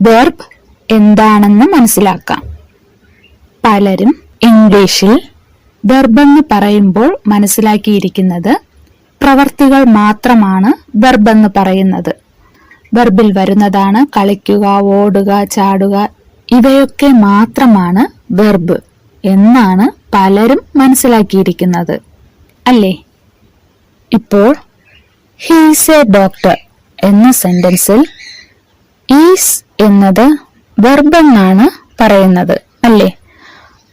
Verb എന്താണെന്ന് മനസ്സിലാക്കാം. പലരും ഇംഗ്ലീഷിൽ വെർബ് എന്ന് പറയുമ്പോൾ മനസ്സിലാക്കിയിരിക്കുന്നത് പ്രവർത്തികൾ മാത്രമാണ് വെർബ് എന്ന് പറയുന്നത്. വെർബിൽ വരുന്നതാണ് കളിക്കുക ഓടുക ചാടുക ഇവയൊക്കെ മാത്രമാണ് വെർബ് എന്നാണ് പലരും മനസ്സിലാക്കിയിരിക്കുന്നത്. അല്ലേ? ഇപ്പോൾ ഹീസ് എ ഡോക്ടർ എന്ന സെന്റൻസിൽ ഈസ് എന്നത് വെർബെന്നാണ് പറയുന്നത് അല്ലേ?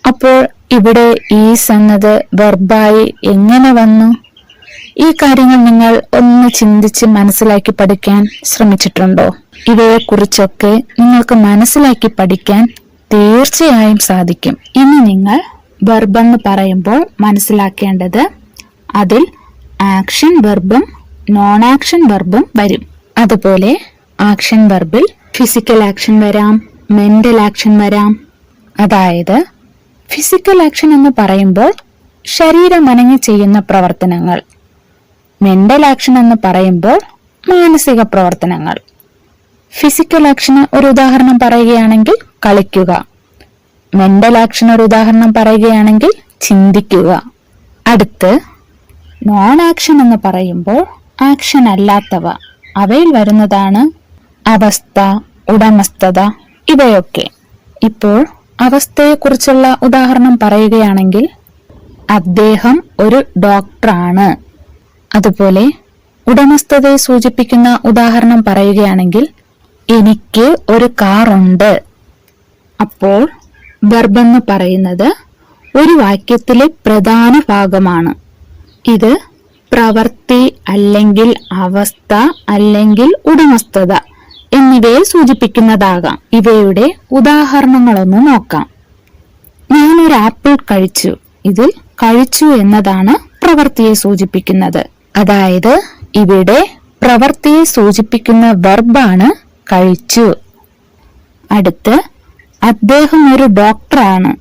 അപ്പോൾ ഇവിടെ ഈസ് എന്നത് വെർബായി എങ്ങനെ വന്നു? ഈ കാര്യങ്ങൾ നിങ്ങൾ ഒന്ന് ചിന്തിച്ച് മനസ്സിലാക്കി പഠിക്കാൻ ശ്രമിച്ചിട്ടുണ്ടോ? ഇവയെക്കുറിച്ചൊക്കെ നിങ്ങൾക്ക് മനസ്സിലാക്കി പഠിക്കാൻ തീർച്ചയായും സാധിക്കും. ഇനി നിങ്ങൾ വെർബ് എന്ന് പറയുമ്പോൾ മനസ്സിലാക്കേണ്ടത് അതിൽ ആക്ഷൻ വെർബും നോൺ ആക്ഷൻ വെർബും വരും. അതുപോലെ ആക്ഷൻ വെർബിൽ ഫിസിക്കൽ ആക്ഷൻ വരാം മെന്റൽ ആക്ഷൻ വരാം. അതായത് ഫിസിക്കൽ ആക്ഷൻ എന്ന് പറയുമ്പോൾ ശരീരം അനങ്ങി ചെയ്യുന്ന പ്രവർത്തനങ്ങൾ. മെന്റൽ ആക്ഷൻ എന്ന് പറയുമ്പോൾ മാനസിക പ്രവർത്തനങ്ങൾ. ഫിസിക്കൽ ആക്ഷന് ഒരു ഉദാഹരണം പറയുകയാണെങ്കിൽ കളിക്കുക. മെന്റൽ ആക്ഷൻ ഒരു ഉദാഹരണം പറയുകയാണെങ്കിൽ ചിന്തിക്കുക. അടുത്ത് നോൺ ആക്ഷൻ എന്ന് പറയുമ്പോൾ ആക്ഷൻ അല്ലാത്തവ. അവയിൽ വരുന്നതാണ് അവസ്ഥ ഉടമസ്ഥത ഇവയൊക്കെ. ഇപ്പോൾ അവസ്ഥയെക്കുറിച്ചുള്ള ഉദാഹരണം പറയുകയാണെങ്കിൽ അദ്ദേഹം ഒരു ഡോക്ടറാണ്. അതുപോലെ ഉടമസ്ഥതയെ സൂചിപ്പിക്കുന്ന ഉദാഹരണം പറയുകയാണെങ്കിൽ എനിക്ക് ഒരു കാറുണ്ട്. അപ്പോൾ വെർബ് എന്ന് പറയുന്നത് ഒരു വാക്യത്തിലെ പ്രധാന ഭാഗമാണ്. ഇത് പ്രവൃത്തി അല്ലെങ്കിൽ അവസ്ഥ അല്ലെങ്കിൽ ഉടമസ്ഥത. എന്നിവയെ സൂചിപ്പിക്കുന്നതാകാം. ഇവയുടെ ഉദാഹരണങ്ങളൊന്ന് നോക്കാം. ഞാൻ ഒരു ആപ്പിൾ കഴിച്ചു. ഇതിൽ കഴിച്ചു എന്നതാണ് പ്രവൃത്തിയെ സൂചിപ്പിക്കുന്നത്. അതായത് ഇവിടെ പ്രവൃത്തിയെ സൂചിപ്പിക്കുന്ന വെർബാണ് കഴിച്ചു. അടുത്ത് അദ്ദേഹം ഒരു ഡോക്ടറാണ്.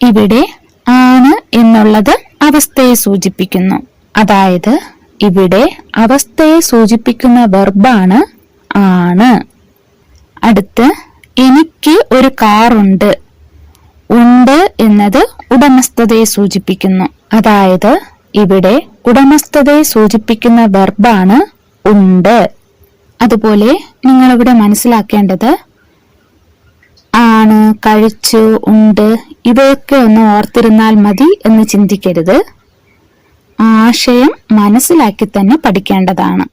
ഇവിടെ ആണ് എന്നുള്ളത് അവസ്ഥയെ സൂചിപ്പിക്കുന്നു. അതായത് ഇവിടെ അവസ്ഥയെ സൂചിപ്പിക്കുന്ന വെർബാണ് ആണ്. അടുത്ത് എനിക്ക് ഒരു കാറുണ്ട് ഉണ്ട്. എന്നത് ഉടമസ്ഥതയെ സൂചിപ്പിക്കുന്നു. അതായത് ഇവിടെ ഉടമസ്ഥതയെ സൂചിപ്പിക്കുന്ന വെർബാണ് ഉണ്ട്. അതുപോലെ നിങ്ങളിവിടെ മനസ്സിലാക്കേണ്ടത് ആണ് കഴിച്ചു ഉണ്ട് ഇവയൊക്കെ ഒന്ന് ഓർത്തിരുന്നാൽ മതി എന്ന് ചിന്തിക്കരുത്. ആശയം മനസ്സിലാക്കി തന്നെ പഠിക്കേണ്ടതാണ്.